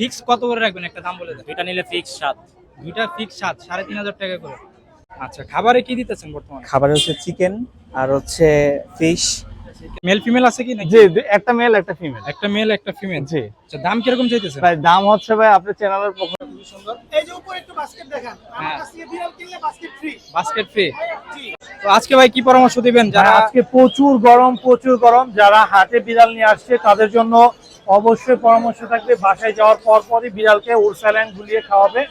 Fix কত করে রাখবেন? একটা দাম বলে দেন। দুইটা নিলে ফিক্স সাত। দুইটা ফিক্স সাত সাড়ে তিন হাজার টাকা করে। আচ্ছা খাবারে কি দিতেছেন বর্তমানে? খাবারে হচ্ছে চিকেন আর হচ্ছে ফিশ। মেল ফিমেল আছে কি নাকি? জি একটা মেল একটা ফিমেল একটা মেল একটা ফিমেল জি। আচ্ছা দাম কীরকম চাইতেছেন? ভাই দাম হচ্ছে ভাই আপনার চ্যানেলের পক্ষ খুবই সুন্দর। এই যে উপরে একটু বাস্কেট দেখান। আমার হ্যাঁ। কাছ থেকে বিড়াল কিনলে বাস্কেট ফ্রি বাস্কেট ফ্রি তো আজকে ভাই কি পরামর্শ দিবেন? যারা যারা আজকে প্রচুর গরম প্রচুর গরম। যারা হাটে বিড়াল নিয়ে আসছে তাদের জন্য অবশ্যই পরামর্শ থাকবে। বাসায় যাওয়ার পর পরই বিড়ালকে উরস্যালাইন গুলিয়ে খাওয়াবে।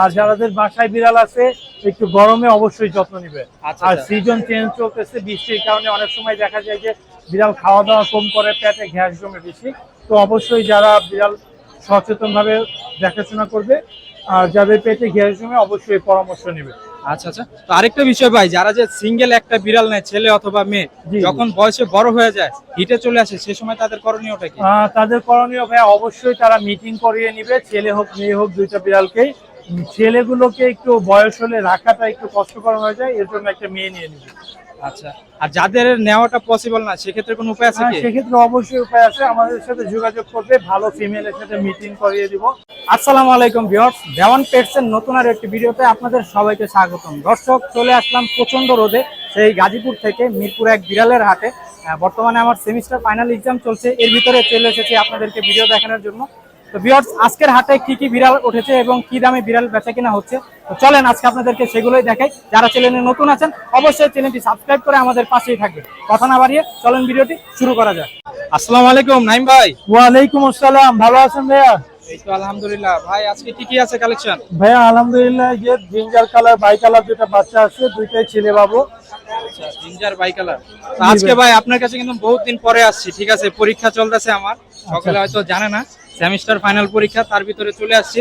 আর যাদের বাসায় বিড়াল আছে একটু গরমে অবশ্যই যত্ন নিবে। আচ্ছা, আর আচ্ছা। সিজন চেঞ্জ চলতেছে বৃষ্টির কারণে অনেক সময় দেখা যায় যে বিড়াল খাওয়া দাওয়া কম করে পেটে গ্যাস জমে বেশি। তো অবশ্যই যারা বিড়াল সচেতনভাবে দেখাশোনা করবে আর যাদের পেটে গ্যাস জমে অবশ্যই পরামর্শ নেবে। আচ্ছা আচ্ছা। তো আরেকটা বিষয় ভাই যারা যে সিঙ্গেল একটা বিড়াল নেয় ছেলে অথবা মেয়ে। যখন বয়সে বড় হয়ে যায় হিটে চলে আসে সে সময় তাদের করণীয়টা কি? তাদের করণীয় ভাই অবশ্যই তারা মিটিং করিয়ে নিবে ছেলে হোক মেয়ে হোক দুইটা বিড়ালকেই ছেলেগুলোকে একটু বয়স হলে রাখাটা একটু কষ্টকর হয়ে যায় এর জন্য একটা মেয়ে নিয়ে নিবে। আচ্ছা আর যাদের নেওয়াটা পসিবল না সেক্ষেত্রে কোনো উপায় আছে হ্যাঁ, কি? সেক্ষেত্রে অবশ্যই উপায় আছে আমাদের সাথে যোগাযোগ করবে ভালো ফিমেলের সাথে মিটিং করিয়ে দিব। আসসালামু আলাইকুম ভিউয়ার্স দেওয়ান পেটসের নতুন আর একটি ভিডিওতে আপনাদের সবাইকে স্বাগতম। দর্শক চলে আসলাম প্রচণ্ড রোদে সেই গাজীপুর থেকে মিরপুর এক বিড়ালের হাটে। বর্তমানে আমার সেমিস্টার ফাইনাল এক্সাম চলছে এর ভিতরে চলে এসেছি আপনাদেরকে ভিডিও দেখানোর জন্য। তো ভিউয়ার্স আজকের হাটে কি কি বিড়াল উঠেছে এবং কি দামে বিড়াল বেচা কিনা হচ্ছে? তো চলেন আজকে আপনাদেরকে সেগুলোই দেখাই। যারা চ্যানেলে নতুন আছেন অবশ্যই চ্যানেলটি সাবস্ক্রাইব করে আমাদের পাশেই থাকবে কথা না বাড়িয়ে চলেন ভিডিওটি শুরু করা যাক। আসসালামু আলাইকুম নাইম ভাই। ওয়ালাইকুম আসসালাম ভালো আছেন ভাইয়া? এই তো আলহামদুলিল্লাহ। ভাই আজকে কি কি আছে কালেকশন ভাইয়া আলহামদুলিল্লাহ যে জিঞ্জার কালার বাই কালার দুটা বাচ্চা আছে দুইটাই ছেলে বাবু। আচ্ছা জিঞ্জার বাই কালার আজকে ভাই। আপনার কাছে কিন্তু বহুত দিন পরে আসছি ঠিক আছে? পরীক্ষা চলতেছে আমার। সকলে হয়তো জানে না। সেমিস্টার ফাইনাল পরীক্ষা তার ভিতরে চলে আসছি।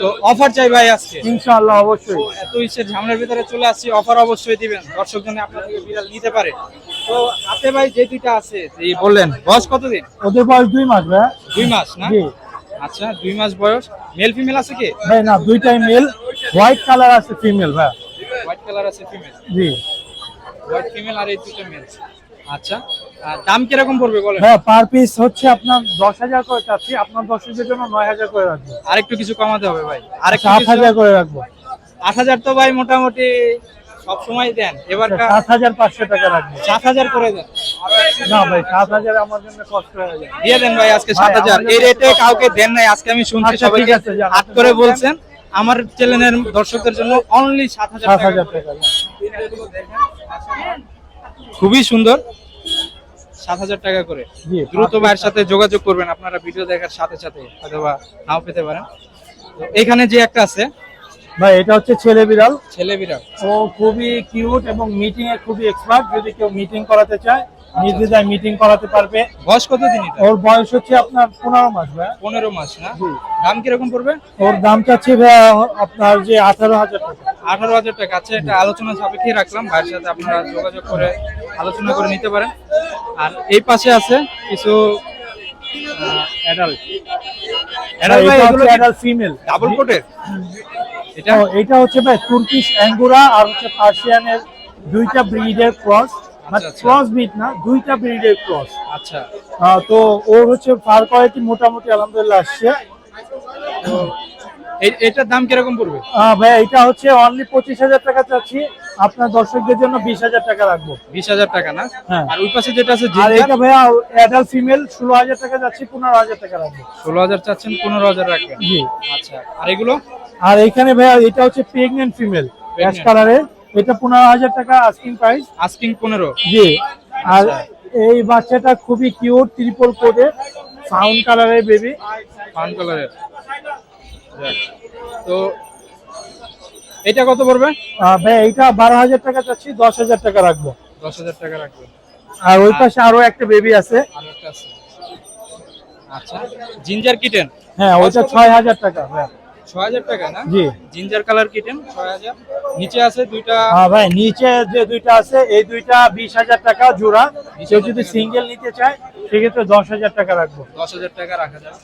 তো অফার চাই ভাই আজকে? ইনশাআল্লাহ অবশ্যই। এত ইসের ঝামেলার ভিতরে চলে আসছি অফার অবশ্যই দিবেন। দর্শক জন্য আপনার থেকে বিড়াল নিতে পারে। তো হাতে ভাই যে দুইটা আছে এই বললেন বয়স কতদিন? ওদের বয়স দুই মাস ভাইয়া দুই মাস না? জি। আচ্ছা দুই মাস বয়স। মেল ফিমেল আছে কি? ভাই না দুইটাই মেল হোয়াইট কালার আছে ফিমেল ভাইয়া হোয়াইট কালার আছে ফিমেল জি। হোয়াইট ফিমেল আর এই দুটো মেল আচ্ছা দাম কীরকম পড়বে বলেন? হ্যাঁ পার পিস হচ্ছে আপনার দশ হাজার করে চাচ্ছি। আপনার দশ হাজার জন্য নয় হাজার করে রাখব। আরেকটু কিছু কমাতে হবে ভাই। আরেকটু সাত হাজার করে রাখব। আট হাজার তো ভাই মোটামুটি সব সময় দেন। এবার সাত হাজার পাঁচশো টাকা রাখব। সাত হাজার করে দেন। না ভাই সাত হাজার আমার জন্য কষ্ট হয়ে যায়। দিয়ে দেন ভাই আজকে সাত হাজার। এই রেটে কাউকে দেন নাই আজকে আমি শুনছি আচ্ছা, সবাইকে ঠিক আছে, হাত করে বলছেন। আমার চ্যানেলের দর্শকদের জন্য অনলি সাত হাজার টাকা। খুবই সুন্দর। সাত হাজার টাকা করে। দ্রুত ভাইয়ের সাথে যোগাযোগ করবেন আপনারা ভিডিও দেখার সাথে সাথে অথবা নাও পেতে পারেন। এখানে যে একটা আছে ভাই এটা হচ্ছে ছেলে বিড়াল। ছেলে বিড়াল। ও খুবই কিউট এবং মিটিং এ খুবই এক্সপার্ট যদি কেউ মিটিং করাতে চায় নির্দ্বিধায় মিটিং করাতে পারবে। বয়স কত দিন ওর বয়স হচ্ছে আপনার পনেরো মাস ভাই। পনেরো মাস না? দাম কীরকম পড়বে? ওর দাম চাচ্ছে আপনার যে আঠারো হাজার টাকা। আঠারো হাজার টাকা। আছে এটা আলোচনা সাপেক্ষে রাখলাম। ভাইয়ের সাথে আপনারা যোগাযোগ করে আলোচনা করে নিতে পারেন। আর এই পাশে আছে কিছু অ্যাডাল্ট অ্যাডাল্ট ভাই এটা এগুলো হচ্ছে অ্যাডাল্ট ফিমেল ডাবল কোটের এটা? এটা হচ্ছে ভাই তুর্কিশ অ্যাঙ্গুরা আর হচ্ছে পার্সিয়ানের দুইটা ব্রিডের ক্রস। ক্রস না দুইটা ব্রিডের ক্রস আচ্ছা। তো ওর হচ্ছে ফার কোয়ালিটি মোটামুটি আলহামদুলিল্লাহ আসছে। এটার দাম কীরকম পড়বে? ভাই এটা হচ্ছে অনলি পঁচিশ হাজার টাকা চাচ্ছি। আপনার দর্শকদের জন্য বিশ হাজার টাকা রাখব। বিশ হাজার টাকা না? হ্যাঁ। আর ওই পাশে যেটা আছে আর এটা ভাইয়া অ্যাডাল্ট ফিমেল ষোলো হাজার টাকা যাচ্ছি পনেরো হাজার টাকা রাখব। ষোলো হাজার চাচ্ছেন পনেরো হাজার রাখবেন? জি। আচ্ছা আর এগুলো? আর এখানে ভাইয়া এটা হচ্ছে প্রেগনেন্ট ফিমেল অ্যাশ কালারের এটা পনেরো হাজার টাকা আস্কিং প্রাইস আস্কিং পনেরো? জি। আর আচ্ছা। এই বাচ্চাটা খুবই কিউট ত্রিপল কোডে সাউন্ড কালারের বেবি ফান কালারের। তো এটা কত পড়বে? ভাই এইটা বারো হাজার টাকা চাচ্ছি দশ হাজার টাকা রাখব। দশ হাজার টাকা রাখবেন আর ওই পাশে আরও একটা বেবি আছে। আর একটা আছে। আচ্ছা জিঞ্জার কিটেন? হ্যাঁ ওইটা ছয় হাজার টাকা ভাইয়া। ছয় হাজার টাকা না? জি। জিঞ্জার কালার কিটেন ছয় হাজার। নিচে আছে দুইটা হ্যাঁ ভাই নিচে যে দুইটা আছে এই দুইটা বিশ হাজার টাকা জোড়া। কেউ যদি সিঙ্গেল নিতে চায় সেক্ষেত্রে দশ হাজার টাকা রাখব। দশ হাজার টাকা রাখা যাবে।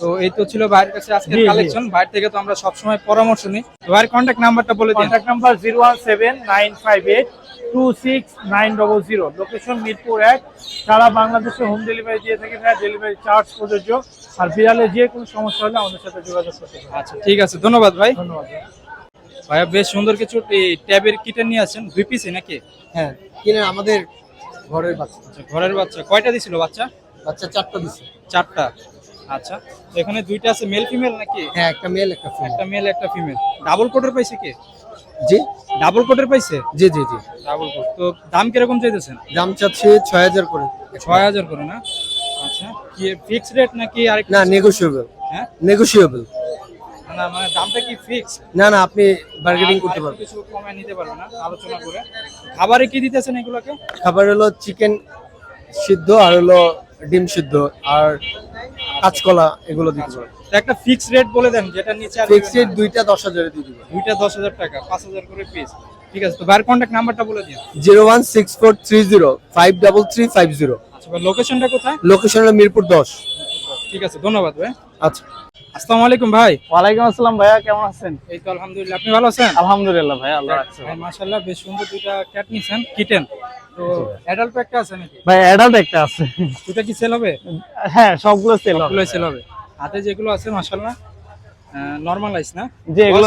তো এই তো ছিল ভাইয়ের কাছে জি। কালেকশন ভাইয়ের থেকে তো আমরা সবসময় পরামর্শ নিই। ভাইয়ের কন্ট্যাক্ট নাম্বারটা বলে দিন। Contact number zero one seven nine five eight two six nine double zero location Mirpur এক। সারা বাংলাদেশে হোম ডেলিভারি দিয়ে থাকি ভাই ডেলিভারি চার্জ প্রযোজ্য। আর বিড়ালে যে কোনো সমস্যা হলে আমাদের সাথে যোগাযোগ করতে আচ্ছা ঠিক আছে। ধন্যবাদ ভাই। ধন্যবাদ ভাই। ভাইয়া বেশ সুন্দর কিছু ট্যাবের কিটেন নিয়ে আছেন দুই পিসে নাকি? হ্যাঁ কিনে আমাদের ঘরের বাচ্চা। আচ্ছা, ঘরের বাচ্চা। কয়টা দিছিল বাচ্চা? বাচ্চা চারটা দিছে। চারটা। আচ্ছা তো এখানে দুইটা আছে মেল ফিমেল নাকি? হ্যাঁ একটা মেল একটা ফিমেল একটা মেল একটা ফিমেল ডাবল কোটের পাইছে কি? জি। ডাবল কোটের পাইছে? জি জি জি। ডাবল কোট তো দাম কীরকম চাইতেছেন? দাম চাচ্ছি ছয় হাজার করে। ছয় হাজার করে না? আচ্ছা কি ফিক্স রেট নাকি আরেক না নেগোসিয়েবল হ্যাঁ? নেগোসিয়েবল না মানে দামটা কি ফিক্স না না আপনি বার্গেনিং করতে পারবেন। কিছু কমায় নিতে পারবে না? আলোচনা করে। খাবারে কি দিতেছেন এগুলোকে? খাবার হলো চিকেন সিদ্ধ আর হলো ডিম সিদ্ধ আর কাঁচকলা এগুলো দিতে পারবেন। একটা ফিক্স রেট বলে দেন যেটা নিচে আর ফিক্সড দিবেন না। দুইটা দশ হাজারে দিয়ে দিবেন। দুইটা দশ হাজার টাকা পাঁচ হাজার করে পিস ঠিক আছে তো বাইরের কন্ট্যাক্ট নাম্বারটা বলে দিন। Zero one six four three zero five double three five zero. আচ্ছা লোকেশনটা কোথায়? লোকেশন হলো মিরপুর দশ। ঠিক আছে ধন্যবাদ ভাই। আচ্ছা। আসসালামু আলাইকুম ভাই। ওয়ালাইকুম আসসালাম ভাইয়া কেমন আছেন? এই তো আলহামদুলিল্লাহ আপনি ভালো আছেন? আলহামদুলিল্লাহ ভাই আল্লাহ রাখছে। মাশাআল্লাহ বেশ সুন্দর দুইটা ক্যাট নিছেন কিটেন তো অ্যাডাল্ট একটা আছে নাকি? ভাই অ্যাডাল্ট একটা আছে। দুটা কি সেল হবে? হ্যাঁ সবগুলো সেল সবগুলোই সেল হবে। হাতে যেগুলো আছে মাশাআল্লাহ নর্মালাইজ না? যে এগুলো?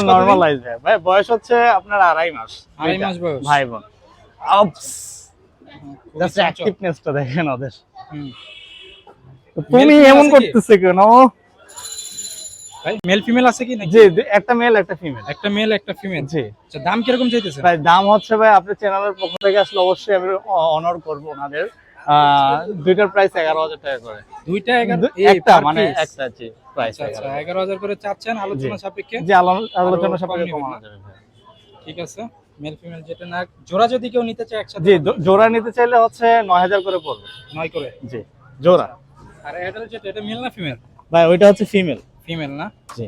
ভাই। বয়স হচ্ছে আপনার আড়াই মাস। আড়াই মাস বয়স। ভাই বোন। জাস্ট। অ্যাক্টিভনেসটা দেখেন ওদের। হুম। তুমি এমন করতেছে কেন? মেল ফিমেল আছে কি নাকি? জি একটা মেল একটা ফিমেল একটা মেল একটা ফিমেল জি। আচ্ছা দাম কীরকম চাইতেছেন? ভাই দাম হচ্ছে ভাই আপনার চ্যানেলের পক্ষ থেকে আসলে অবশ্যই আমি অনার করব ওনাদের। দুইটার প্রাইস এগারো হাজার টাকা করে। দুইটা এগারো দু- এই একটা মানে একটা জি প্রাইস আচ্ছা আচ্ছা এগারো। হাজার করে চাচ্ছেন আলোচনা সাপেক্ষে? আলোচনা সাপেক্ষে কমানো যাবে ভাই। ঠিক আছে মেল ফিমেল যেটা না জোড়া যদি কেউ নিতে চায় একসাথে জি জো- জোড়া নিতে চাইলে হচ্ছে নয় হাজার করে পড়বে। নয় করে? জি জোড়া। আর অ্যাডাল্ট যেটা এটা মেল না ফিমেল ভাই ওইটা হচ্ছে ফিমেল ফিমেল না? জি।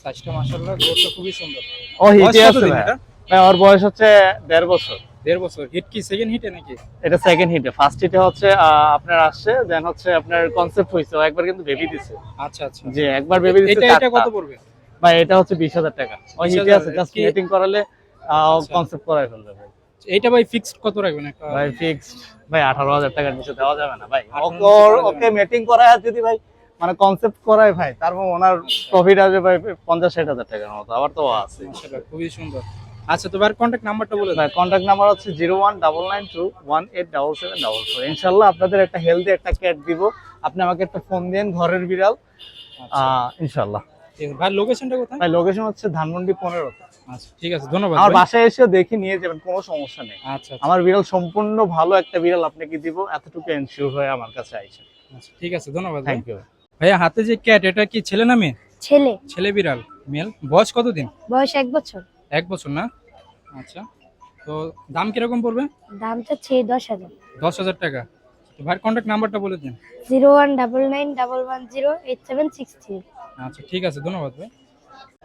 সাইজটা মাশাআল্লাহ গোটটা খুবই সুন্দর। ও হিটে আছে ভাই? ওর বয়স হচ্ছে দেড় বছর। দেড় বছর। হিট কি সেকেন্ড হিটে নাকি? এটা সেকেন্ড হিটে ফার্স্ট হিটে হচ্ছে আপনার আসছে দেন হচ্ছে আপনার কনসেপ্ট হয়েছে। ও একবার কিন্তু বেবি দিছে। আচ্ছা আচ্ছা। যে একবার বেবি দিছে এটা এটা কত পড়বে? ভাই এটা হচ্ছে বিশ হাজার টাকা। ও হিটে আছে জাস্ট মিটিং করালে আচ্ছা। কনসেপ্ট করাই ফেলবে ভাই। এইটা ভাই ফিক্সড কত রাখবেন? একটা ভাই ফিক্সড ভাই আঠারো হাজার টাকার নিচে দেওয়া যাবে না ভাই। ওকে মিটিং করায় যদি ভাই মানে কনসেপ্ট করায় ভাই তারপর ওনার প্রফিট আসবে ভাই পঞ্চাশ ষাট হাজার টাকার মতো আবার তো আছে। খুবই সুন্দর। আচ্ছা তো ভাই কন্ট্যাক্ট নাম্বারটা বলে দাও। কন্ট্যাক্ট নাম্বার হচ্ছে zero one double nine two one eight double seven double four. ইনশাল্লাহ আপনাদের একটা হেলদি একটা ক্যাট দিব। আপনি আমাকে একটা ফোন দেন ঘরের বিড়াল। আচ্ছা। ইনশাল্লাহ ভাই লোকেশনটা কোথায়? ভাই লোকেশন হচ্ছে ধানমন্ডি পনেরো আচ্ছা ঠিক আছে ধন্যবাদ আমার বাসায় এসে দেখে নিয়ে যাবেন কোনো সমস্যা নেই। আচ্ছা আচ্ছা, আমার বিড়াল সম্পূর্ণ ভালো একটা বিড়াল আপনাকে দিব এতটুকু এনশিওর হয়ে আমার কাছে আচ্ছা ঠিক আছে ধন্যবাদ থ্যাংক ইউ ভাইয়া হাতে যে ক্যাট এটা কি ছেলে না মেয়ে? ছেলে। ছেলে বিড়াল মেল বয়স কতদিন? বয়স এক বছর। এক বছর না? আচ্ছা তো দাম কীরকম পড়বে? দাম চাচ্ছে দশ হাজার। দশ হাজার টাকা। তো ভাইয়ের কন্ট্যাক্ট নাম্বারটা বলে দিন। Zero one double nine double one zero eight seven six three. আচ্ছা ঠিক আছে ধন্যবাদ ভাই।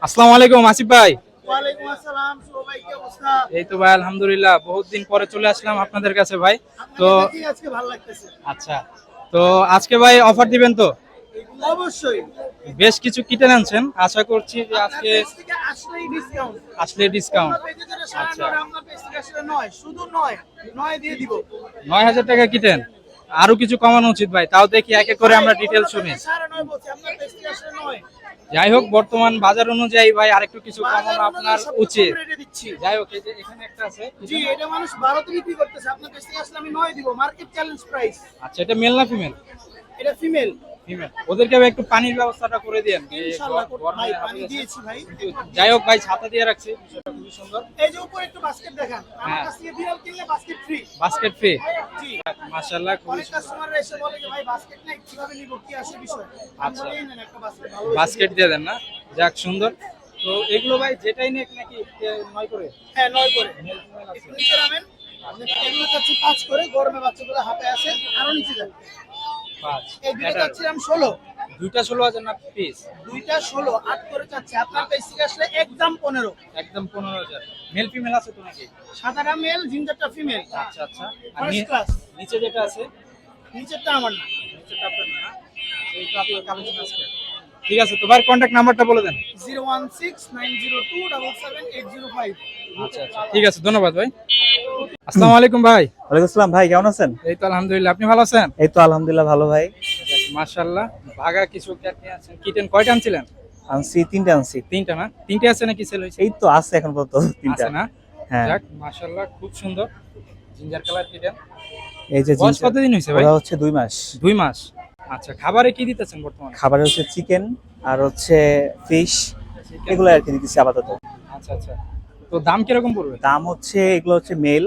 আসসালামু আলাইকুম আসিফ ভাই। ওয়ালাইকুম আসসালাম ভাই কি অবস্থা? এই তো ভাই আলহামদুলিল্লাহ। বহুত দিন পরে চলে আসলাম আপনাদের কাছে ভাই। তো আজকে ভালো লাগতেছে। আচ্ছা। তো আজকে ভাই অফার দিবেন তো? অবশ্যই। বেশ কিছু কিটেন আনছেন। আশা করছি যে আজকে আসলে ডিসকাউন্ট আচ্ছা। নয়, আপনার পেজ থেকে আসলে নয় শুধু নয় নয় দিয়ে দিব। নয় হাজার টাকা কিটেন আরও কিছু কমানো উচিত ভাই তাও দেখি এক এক করে আমরা ডিটেল শুনি। যাই হোক বর্তমান বাজার অনুযায়ী ভাই আরেকটু কিছু কমানো আপনার উচিত। যাই হোক এই যে এখানে একটা আছে। জি এটা মানুষ বারোতে বিক্রি করতেছে। আপনার থেকে আসলে আমি নয় দিব। মার্কেট চ্যালেঞ্জ প্রাইস আচ্ছা এটা মেল না ফিমেল এটা ফিমেল ফিমেল ওদেরকে একটু পানির ব্যবস্থাটা করে দেন ভাই পানি দিয়েছি ভাই। যাই হোক ভাই ছাতা দিয়ে রাখছি। বিষয়টা খুবই সুন্দর। এই যে উপরে একটু বাস্কেট দেখান। আমার হ্যাঁ। কাছ থেকে বিড়াল কিনলে বাস্কেট ফ্রি বাস্কেট ফ্রি মাশাআল্লাহ অনেক কাস্টমার এসে বলে যে ভাই বাস্কেট নাই কীভাবে নিব? কি আছে বিষয়? আচ্ছা। বলি, "এই নেন একটা বাস্কেট ভালো বাস্কেট দিয়ে দেন না? যাক সুন্দর। তো এগুলো ভাই যেটাই নেক নাকি নয় করে? হ্যাঁ নয় করে। আছে একটু নিচে নামেন। এগুলো চাচ্ছি পাঁচ করে গরমে বাচ্চাগুলো হাতে আসে আরও নিচে যাবে। পাঁচ। এই দুটো চাচ্ছিলাম ষোলো। দুইটা ষোলো হাজার না পিস দুইটা ষোলো আট করে চাচ্ছি। আপনার থেকে আসলে একদম পনেরো। একদম পনেরো হাজার। মেল ফিমেল আছে তো নাকি? সাদাটা মেল জিঞ্জারটা ফিমেল আচ্ছা আচ্ছা। আর ফার্স্ট ক্লাস নিচে যেটা আছে? নিচেরটা আমার না। নিচেরটা আপনার না। এই তো আপনার কালেকশন আজকে ঠিক আছে তো ভাইয়ের কন্ট্যাক্ট নাম্বারটা বলে দেন। Zero one six nine zero two double seven eight zero five. আচ্ছা আচ্ছা। ঠিক আছে ধন্যবাদ ভাই। আসসালামু আলাইকুম ভাই। ওয়ালাইকুম আসসালাম ভাই কেমন আছেন? এই তো আলহামদুলিল্লাহ আপনি ভালো আছেন? এই তো আলহামদুলিল্লাহ ভালো ভাই। মাশাআল্লাহ। ভাগা কিছু কিটেন কয়টা আনছিলেন? আনছি তিনটা আনছি। তিনটা না? তিনটে আছে নাকি সেল হয়েছে? এই তো আছে এখন পর্যন্ত তিনটা। না? হ্যাঁ। যাক মাশাআল্লাহ খুব সুন্দর। Ginger colour kitten. এই যে বয়স কতদিন হয়েছে ভাই? হচ্ছে দুই মাস। দুই মাস। আচ্ছা খাবারে কি দিতেছেন বর্তমানে? খাবারে হচ্ছে চিকেন আর হচ্ছে ফিশ এগুলো আর কি দিতেছি আপাতত। আচ্ছা আচ্ছা। তো দাম কীরকম পড়বে? দাম হচ্ছে এগুলো হচ্ছে মেল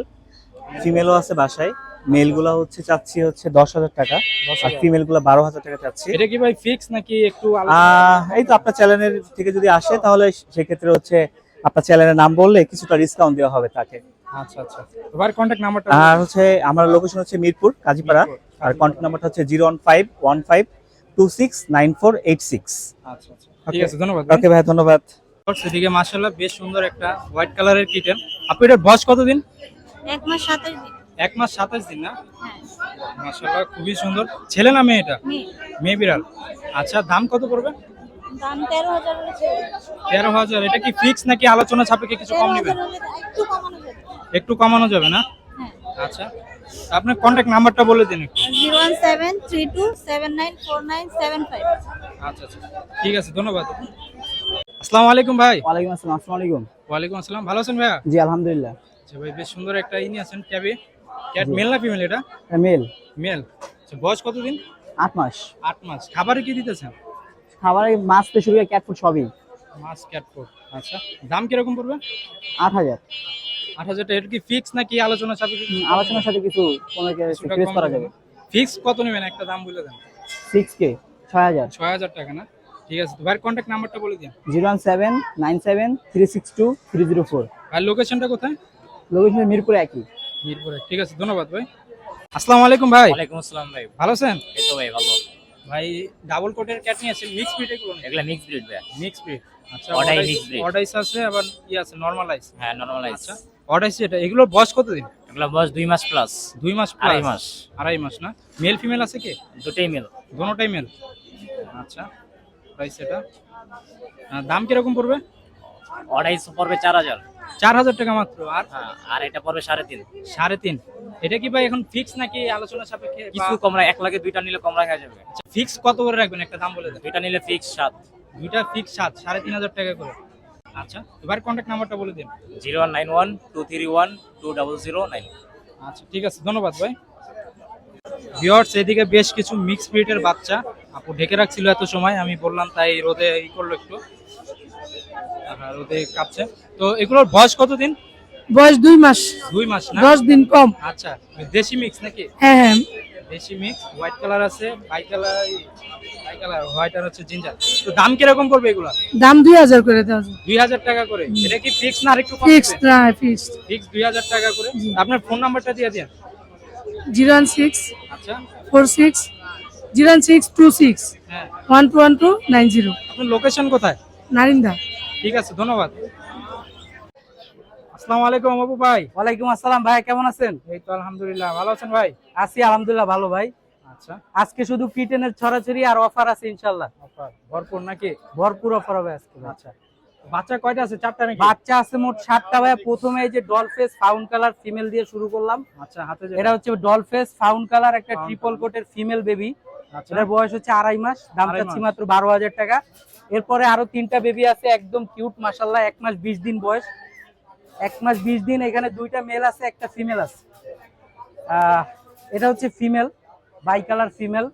ফিমেলও আছে বাসায়। মেলগুলা হচ্ছে চাচ্ছি হচ্ছে দশ হাজার টাকা। আর ফিমেলগুলা বারো হাজার টাকা চাচ্ছি। এটা কি ভাই ফিক্স নাকি একটু আহ, এই তো আপনার চ্যানেলের থেকে যদি আসে তাহলে সেক্ষেত্রে হচ্ছে আপনার চ্যানেলের নাম বললে কিছুটা ডিসকাউন্ট দেওয়া হবে তাকে। আচ্ছা আচ্ছা। তোমার কন্ট্যাক্ট নাম্বারটা আর হচ্ছে আমার লোকেশন হচ্ছে মিরপুর কাজীপাড়া। আর কন্ট্যাক্ট নাম্বারটা হচ্ছে zero one five one five two six nine four eight six. আচ্ছা আচ্ছা। ঠিক আছে ধন্যবাদ ভাই। ওকে ভাই ধন্যবাদ। সেদিকে মাশাআল্লাহ বেশ সুন্দর একটা হোয়াইট কালারের কিটেন আপনি এটা বয়স কতদিন? এক মাস সাতাশ দিন। এক মাস সাতাশ দিন না? হ্যাঁ। মাশাআল্লাহ খুবই সুন্দর। ছেলে না মেয়ে এটা? মেয়ে। বিড়াল। আচ্ছা দাম কত পড়বে? দাম তেরো হাজার। তেরো এটা কি ফিক্স নাকি আলোচনা সাপেক্ষে কিছু কম নেবেন? একটু কমানো যাবে। একটু কমানো যাবে না? হ্যাঁ। আচ্ছা আপনার কন্ট্যাক্ট নাম্বারটা বলে দিন zero one seven three two seven nine four nine seven five. আচ্ছা আচ্ছা। ঠিক আছে ধন্যবাদ। আসসালামু আলাইকুম ভাই। ওয়ালাইকুম আসসালাম আসসালামু আলাইকুম। ওয়ালাইকুম আসসালাম ভালো আছেন ভাইয়া? জি আলহামদুলিল্লাহ। আচ্ছা ভাই বেশ সুন্দর একটা ইনি আছেন ট্যাবে ক্যাট মেল না ফিমেল এটা? মেল মেল আচ্ছা বয়স কতদিন? আট মাস। আট মাস। খাবারে কি দিতেছেন? খাবারে মাছ থেকে শুরু করে ক্যাট ফুড সবই। মাছ ক্যাট ফুড আচ্ছা দাম কীরকম পড়বে? আট হাজার। আট হাজার টাকা। এটা কি ফিক্স নাকি আলোচনা সাপেক্ষে উম, আলোচনার সাথে কিছু কোনো করা যাবে। ফিক্স কত নেবেন? একটা দাম বলে দেন। সিক্স কে ছয় হাজার। ছয় হাজার টাকা না? ঠিক আছে ভাইয়ের কন্ট্যাক্ট নাম্বারটা বলে দিন। Zero one seven nine seven three six two three zero four. আর লোকেশনটা কোথায়? লোকেশন মিরপুরে একই। মিরপুরে। ঠিক আছে ধন্যবাদ ভাই। আসসালামু আলাইকুম ভাই। ওয়ালাইকুম আসসালাম ভাই। ভালো আছেন? এই তো ভাই ভালো। ভাই ডাবল কোটের ক্যাট নিয়ে আছেন মিক্স ব্রিড এগুলো এগুলা মিক্স ব্রিড ভাই। মিক্স ব্রিড আচ্ছা Odyssey mix breed। Odd eyes আছে আবার ই আছে নরমালাইজ হ্যাঁ নর্মালাইজ আচ্ছা অডাইস এটা এগুলোর বয়স কতদিন? এগুলা বয়স দুই মাস প্লাস দুই মাস আড়াই মাস। আড়াই মাস না? মেল ফিমেল আছে কি? দুটোই মেল দোনোটাই মেল আচ্ছা প্রাইস এটা। দাম কীরকম পড়বে? অড়াইশ পড়বে চার হাজার। চার হাজার টাকা মাত্র। আর? হ্যাঁ আর এটা পড়বে সাড়ে তিন। সাড়ে তিন। এটা কি ভাই এখন ফিক্স নাকি আলোচনা সাপেক্ষে কিছু কম রাখ এক লাখে দুইটা নিলে কম রাখা যাবে। ফিক্স কত করে রাখবেন? একটা দাম বলে দেন। দুইটা নিলে ফিক্স সাত। দুইটা ফিক্স সাত সাড়ে তিন হাজার টাকা করে। আচ্ছা এবার কন্ট্যাক্ট নাম্বারটা বলে দিন। Zero one nine one two three one two double zero nine. আচ্ছা ঠিক আছে ধন্যবাদ ভাই। ভিওর্স এদিকে বেশ কিছু মিক্স ব্রিডের বাচ্চা। আপু ঢেকে রাখছিল এত সময় আমি বললাম তাই রোদে ই করল একটু। রোদে কাঁপছে। তো এগুলোর বয়স কতদিন? বয়স দুই মাস। দুই মাস না? দশ দিন কম। আচ্ছা দেশি মিক্স নাকি? হ্যাঁ হ্যাঁ। দেশি মিক্স হোয়াইট কালার আছে bi colour bi colour white আর হচ্ছে জিঞ্জার তো দাম কীরকম পড়বে এগুলো? দাম দুই হাজার করে দেওয়া দুই হাজার টাকা করে। এটা কি ফিক্স না আরেকটু ফিক্সড না ফিক্সড ফিক্স দুই হাজার টাকা করে। আপনার ফোন নাম্বারটা দিয়ে দিন। জিরো ওয়ান সিক্স আচ্ছা। Four six zero one six two six হ্যাঁ। One two one two nine zero. আপনার লোকেশন কোথায়? নারিন্দা। ঠিক আছে ধন্যবাদ। আসসালামু আলাইকুম বাবু ভাই। ওয়ালাইকুম আসসালাম ভাই কেমন আছেন? এই তো আলহামদুলিল্লাহ ভালো আছেন ভাই? আছি আলহামদুলিল্লাহ ভালো ভাই। আচ্ছা। আজকে শুধু কিটেনের ছড়াছড়ি আর অফার আছে ইনশাল্লাহ অফার ভরপুর নাকি? ভরপুর অফার হবে আজকে আচ্ছা। বাচ্চা কয়টা আছে চারটা নাকি? বাচ্চা আছে মোট সাতটা ভাই। প্রথমে এই যে doll face found colour female দিয়ে শুরু করলাম। আচ্ছা হাতে এটা হচ্ছে ডল ফেস ফাউন্ড কালার একটা ট্রিপল কোটের ফিমেল বেবি এটার বয়স হচ্ছে আড়াই মাস দাম চাচ্ছি মাত্র বারো হাজার টাকা। এরপরে আরও তিনটা বেবি আছে একদম কিউট মাসাল্লাহ এক মাস বিশ দিন বয়স। এক মাস বিশ দিন এখানে দুইটা মেল আছে একটা ফিমেল আছে। আহ, এটা হচ্ছে ফিমেল বাই কালার ফিমেল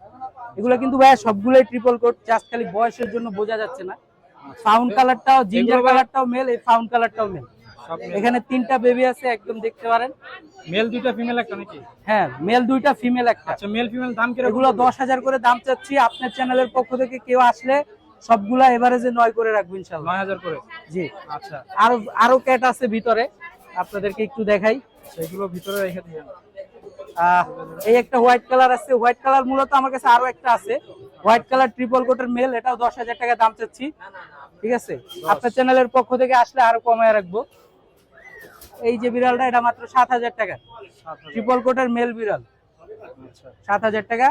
এগুলো কিন্তু ভাইয়া সবগুলোই ট্রিপল কোট জাস্ট খালি বয়সের জন্য বোঝা যাচ্ছে না। ফাউন্ড কালারটাও জিঞ্জার কালারটাও মেল এই ফাউন্ড কালারটাও মেল এখানে তিনটা বেবি আছে একদম দেখতে পারেন। মেল দুইটা ফিমেল একটা নাকি? হ্যাঁ মেল দুইটা ফিমেল একটা। আচ্ছা মেল ফিমেল দাম কীরকম? এগুলো দশ হাজার করে দাম চাচ্ছি। আপনার চ্যানেলের পক্ষ থেকে কেউ আসলে সবগুলা এভারেজে নয় করে রাখব নয় হাজার করে? জি। আচ্ছা। আরও আরও ক্যাট আছে ভিতরে। আপনাদেরকে একটু দেখাই। সেগুলো ভিতরে রেখে আহ, এই একটা হোয়াইট কালার আছে। হোয়াইট কালার মূলত আমার কাছে আরও একটা আছে। হোয়াইট কালার ট্রিপল কোটের মেল এটাও দশ হাজার টাকা দাম চাচ্ছি। ঠিক আছে? আপনার চ্যানেলের পক্ষ থেকে আসলে আরও কমায় রাখব। এই যে বিড়ালটা এটা মাত্র সাত হাজার টাকা। ট্রিপল কোটের মেল বিড়াল। আচ্ছা। সাত হাজার টাকা।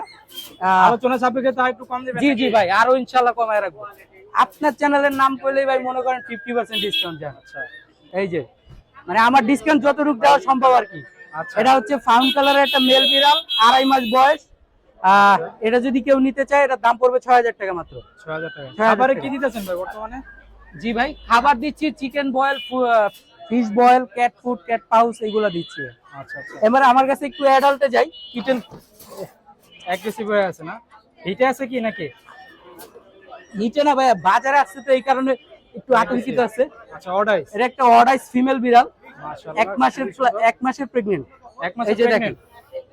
আলোচনা সাপেক্ষে তা একটু কম দেবেন জি জি ভাই আরও ইনশাল্লাহ কমায় রাখব। আপনার চ্যানেলের নাম করলেই ভাই মনে করেন ফিফটি পার্সেন্ট ডিসকাউন্ট যান এই যে মানে আমার ডিসকাউন্ট যতটুকু দেওয়া সম্ভব আর কি। আচ্ছা। এটা হচ্ছে ফাউন কালারের একটা মেল বিড়াল আড়াই মাস বয়স। এটা যদি কেউ নিতে চায় এটার দাম পড়বে ছয় হাজার টাকা মাত্র। ছয় হাজার টাকা। 6000 খাবারে। কি দিতেছেন ভাই বর্তমানে? জি ভাই খাবার দিচ্ছি chicken boil fish boil cat food cat pouch এগুলো দিচ্ছি। আচ্ছা আচ্ছা। এবার আমার কাছে একটু অ্যাডাল্টে যাই। কিটেন অ্যাগ্রেসিভ হয়ে আছে না? আছে কি নাকি? নিচে না ভাই বাজারে আসছে তো এই কারণে একটু আতঙ্কিত আছে। আচ্ছা অর্ডাইস এটা একটা অর্ডাইস ফিমেল বিড়াল। এক মাসের এক মাসের প্রেগনেন্ট এক মাস এই যে দেখেন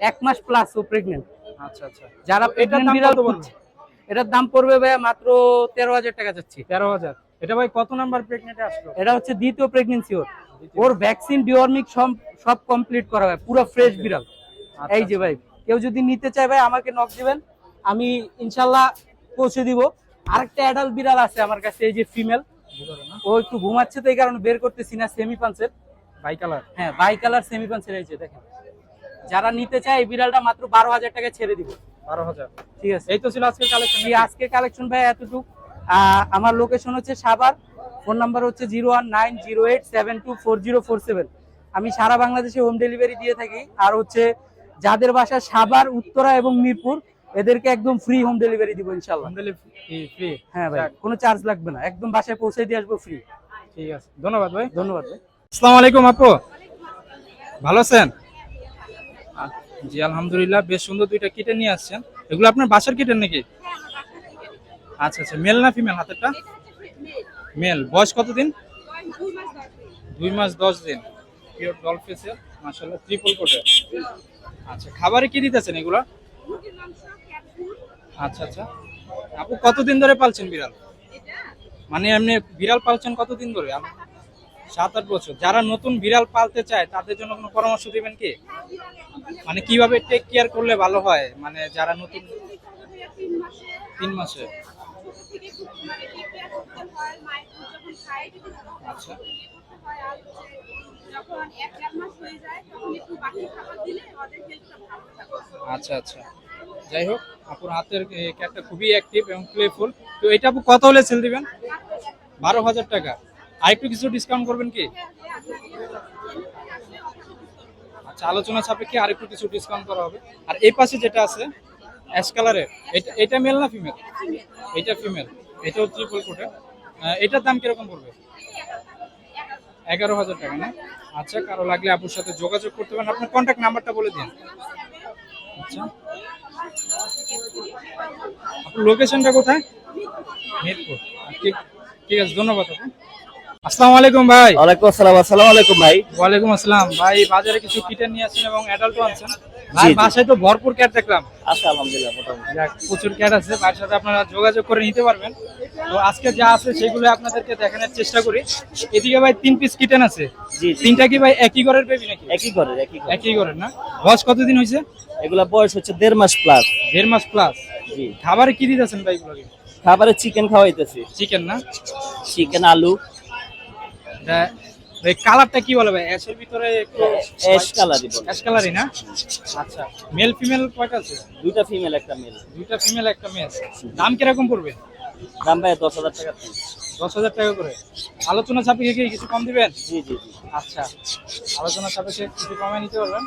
এক মাস প্লাস ও প্রেগনেন্ট আচ্ছা আচ্ছা। যারা এটার প্রেগনেন্ট দাম বিড়াল বলব? এটার দাম পড়বে ভাই মাত্র তেরো হাজার টাকা চাচ্ছি তেরো হাজার। এটা ভাই কত নাম্বার প্রেগনেন্টে আসলো? এটা হচ্ছে দ্বিতীয় প্রেগনেন্সি ওর। ওর ভ্যাকসিন ডিওর্মিক সব সব কমপ্লিট করা হয় পুরো ফ্রেশ বিড়াল। আচ্ছা, এই যে ভাই কেউ যদি নিতে চায় ভাই আমাকে নক দিবেন। আমি ইনশাল্লাহ পৌঁছে দিব। আরেকটা অ্যাডাল্ট বিড়াল আছে আমার কাছে এই যে ফিমেল ও একটু ঘুমাচ্ছে তো এই কারণে বের করতেছি না সেমি পাঞ্চের বাই কালার হ্যাঁ বাই কালার সেমি পাঞ্চের এই যে দেখেন। যারা নিতে চায় এই বিড়ালটা মাত্র বারো হাজার টাকা ছেড়ে দিব। বারো হাজার। ঠিক আছে। এই তো ছিল আজকের কালেকশন এই আজকে কালেকশন ভাই এতটুকু। আমার লোকেশন হচ্ছে সাভার। ফোন নাম্বার হচ্ছে zero one nine zero eight seven two four zero four seven. আমি সারা বাংলাদেশে হোম ডেলিভারি দিয়ে থাকি। আর হচ্ছে যাদের বাসা সাভার উত্তরা এবং মিরপুর এদেরকে একদম ফ্রি হোম ডেলিভারি দিব ইনশাল্লাহ হোম ডেলিভারি ফ্রি হ্যাঁ ভাই কোনো চার্জ লাগবে না। একদম বাসায় পৌঁছে দিয়ে আসব ফ্রি ঠিক আছে। ধন্যবাদ ভাই। ধন্যবাদ ভাই। আসসালামু আলাইকুম আপু। ভালো আছেন? জি আলহামদুলিল্লাহ বেশ সুন্দর দুইটা কেটে নিয়ে আসছেন। এগুলো আপনার বাসার কিটেন নাকি? আচ্ছা আচ্ছা মেল না ফিমেল হাতেরটা? মেল। বয়স কতদিন? দুই মাস দশ দিন। পিওর ডলফিসের মাসাল্লাহ ট্রিপল কোটে আচ্ছা খাবারে কি দিতেছেন এগুলো? আচ্ছা আচ্ছা। আপু কতদিন ধরে পালছেন বিড়াল? মানে এমনি বিড়াল পালছেন কতদিন ধরে? সাত আট বছর। যারা নতুন বিড়াল পালতে চায় তাদের জন্য কোনো পরামর্শ দিবেন কি? মানে কীভাবে টেক কেয়ার করলে ভালো হয়? মানে যারা নতুন তিন মাসে আচ্ছা যখন এক দেড় মাস হয়ে যায় তখন একটু বাকি খাবার দিলে ওদের হেলথটা ভালো থাকে আচ্ছা আচ্ছা। যাই হোক, আপুর হাতের ক্যাটটা খুবই অ্যাক্টিভ এবং প্লেফুল তো এটা আপু কত হলে সেল দিবেন? বারো হাজার টাকা। আর একটু কিছু ডিসকাউন্ট করবেন কি? আচ্ছা আলোচনা সাপেক্ষে আর একটু কিছু ডিসকাউন্ট করা হবে। আর এই পাশে যেটা আছে অ্যাশ কালারের এটা এটা মেল না ফিমেল এটা ফিমেল ট্রিপল কোটে এটার দাম কীরকম পড়বে? এগারো হাজার টাকা না? আচ্ছা কারও লাগলে আপুর সাথে যোগাযোগ করতে পারেন। আপনার কন্ট্যাক্ট নাম্বারটা বলে দিন। আচ্ছা। আপনার লোকেশনটা কোথায়? মিরপুর। ঠিক ঠিক আছে ধন্যবাদ আপু। আসসালামু আলাইকুম ভাই। ওয়ালাইকুম আসসালাম আসসালামু আলাইকুম ভাই। ওয়ালাইকুম আসসালাম। ভাই বাজারে কিছু কিটেন নিয়ে আসছেন এবং অ্যাডাল্টও আনছেন। ভাই। বাসায় তো ভরপুর ক্যাট দেখলাম। আলহামদুলিল্লাহ মোটামুটি। প্রচুর ক্যাট আছে সাথে আপনারা যোগাযোগ করে নিতে পারবেন। তো আজকে যা আছে সেগুলো আপনাদেরকে দেখানোর চেষ্টা করি। এদিকে ভাই তিন পিস কিটেন আছে। জি তিনটা কি ভাই একই ঘরের বেবি নাকি? একই ঘরের একই ঘরের। একই ঘরের না? বয়স কতদিন হয়েছে? এগুলা বয়স হচ্ছে দেড় মাস প্লাস দেড় মাস প্লাস জি। খাবারে কি দিতেছেন ভাই এগুলোকে? খাবারে চিকেন খাওয়াইতেছি। চিকেন না? চিকেন আলু। এই কালারটা কি বলে ভাই? অ্যাশের ভিতরে একটু অ্যাশ কালারই বলে। অ্যাশ কালারই না? আচ্ছা। মেল ফিমেল কয়টা আছে? দুইটা ফিমেল একটা মেল দুইটা ফিমেল একটা মেল দাম কীরকম পড়বে? দাম ভাই দশ হাজার টাকা। দশ হাজার টাকা করে। আলোচনা সাপেক্ষে কি কিছু কম দিবেন? জি জি জি। আচ্ছা। আলোচনা সাপেক্ষে কিছু কমে নিতে পারবেন।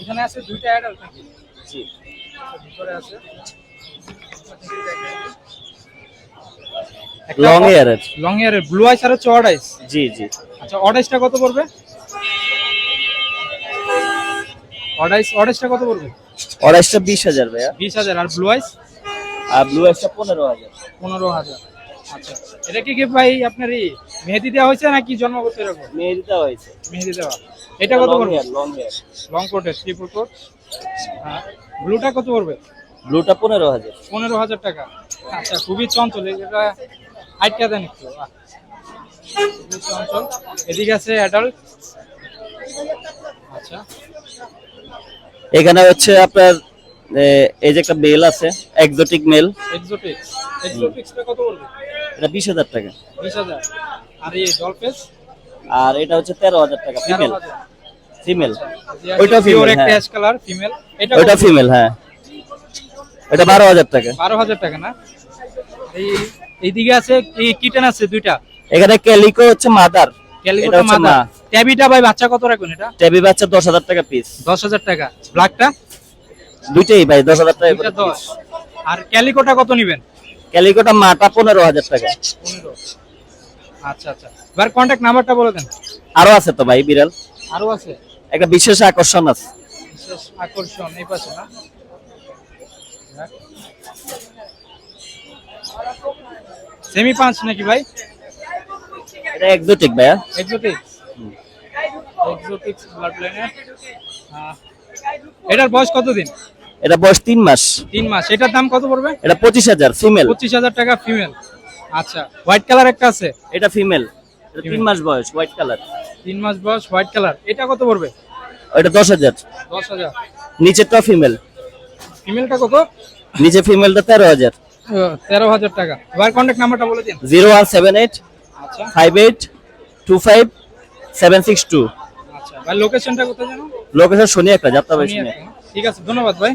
এখানে আছে দুইটা অ্যাডাল্ট নাকি? জি। ভিতরে আছে। লং এয়ারের লং ইয়ারের ব্লু আইস আর হচ্ছে অড আইস জি জি। আচ্ছা অড কত পড়বে? অড আইস কত পড়বে? অড়াইশটা বিশ হাজার ভাইয়া। বিশ হাজার আর ব্লু আইস? আর ব্লু আইসটা পনেরো হাজার। পনেরো হাজার আচ্ছা। এটা কি কি ভাই আপনার এই মেহেদি দেওয়া হয়েছে নাকি জন্মগত এরকম? মেহেদি দেওয়া হয়েছে। মেহেদি দেওয়া। এটা কত পড়বে? লং হেয়ার লং কোটের ট্রিপল কোট ব্লুটা কত পড়বে? ব্লুটা পনেরো হাজার। পনেরো হাজার টাকা। আচ্ছা খুবই চঞ্চল এটা আটকা দেন একটু চঞ্চল এদিকে আছে অ্যাডাল্ট আচ্ছা। এখানে হচ্ছে আপনার এই যে একটা মেল আছে এক্সোটিক মেল এক্সোটিক্সটা কত এটা হাজার টাকা। আর এই আর এটা হচ্ছে তেরো হাজার টাকা ফিমেল ফিমেল ওইটা ওইটা ফিমেল একটা। অ্যাশ কালার ফিমেল এটা ওইটা ফিমেল হ্যাঁ। এটা বারো হাজার টাকা। বারো হাজার টাকা না? এই এইদিকে আছে কি কিটেন আছে দুইটা। এখানে ক্যালিকো হচ্ছে মাদার। ক্যালিকোটা ট্যাবিটা ভাই বাচ্চা কত রাখবেন এটা? টেবি বাচ্চা দশ হাজার টাকা পিস দশ হাজার টাকা। ব্ল্যাকটা? দুইটাই ভাই দশ হাজার টাকা দুইটা দশ। আর ক্যালিকোটা কত নিবেন? ক্যালিকোটা মাটা পনেরো হাজার টাকা। পনেরো। আচ্ছা আচ্ছা। এবার কন্ট্যাক্ট নাম্বারটা বলে দেন। আরও আছে তো ভাই বিড়াল? আরও আছে? একটা বিশেষ আকর্ষণ আছে। বিশেষ আকর্ষণ এই পাশে না? সেমি পাঁচ নাকি ভাই? এটা এক্সোটিক ভাইয়া। এক্সোটিক এক্সোটিক ব্লাড লাইনে এটার বয়স কতদিন? এটা বয়স তিন মাস। তিন মাস। এটার দাম কত পড়বে? এটা পঁচিশ হাজার ফিমেল পঁচিশ হাজার টাকা ফিমেল আচ্ছা হোয়াইট কালার একটা আছে? এটা ফিমেল তিন মাস বয়স হোয়াইট কালার তিন মাস বয়স হোয়াইট কালার এটা কত পড়বে? এটা দশ হাজার। দশ হাজার। নিচেরটা ফিমেল ফিমেলটা কত? নিচে ফিমেলটা তেরো হাজার। তেরো হাজার টাকা। এবার কন্ট্যাক্ট নাম্বারটা বলে দিন। Zero one seven eight five eight two five seven six two আচ্ছা ভাই লোকেশনটা কোথায় জানো লোকেশন শুনি একটা যাত্রা শুনি ঠিক আছে ধন্যবাদ ভাই।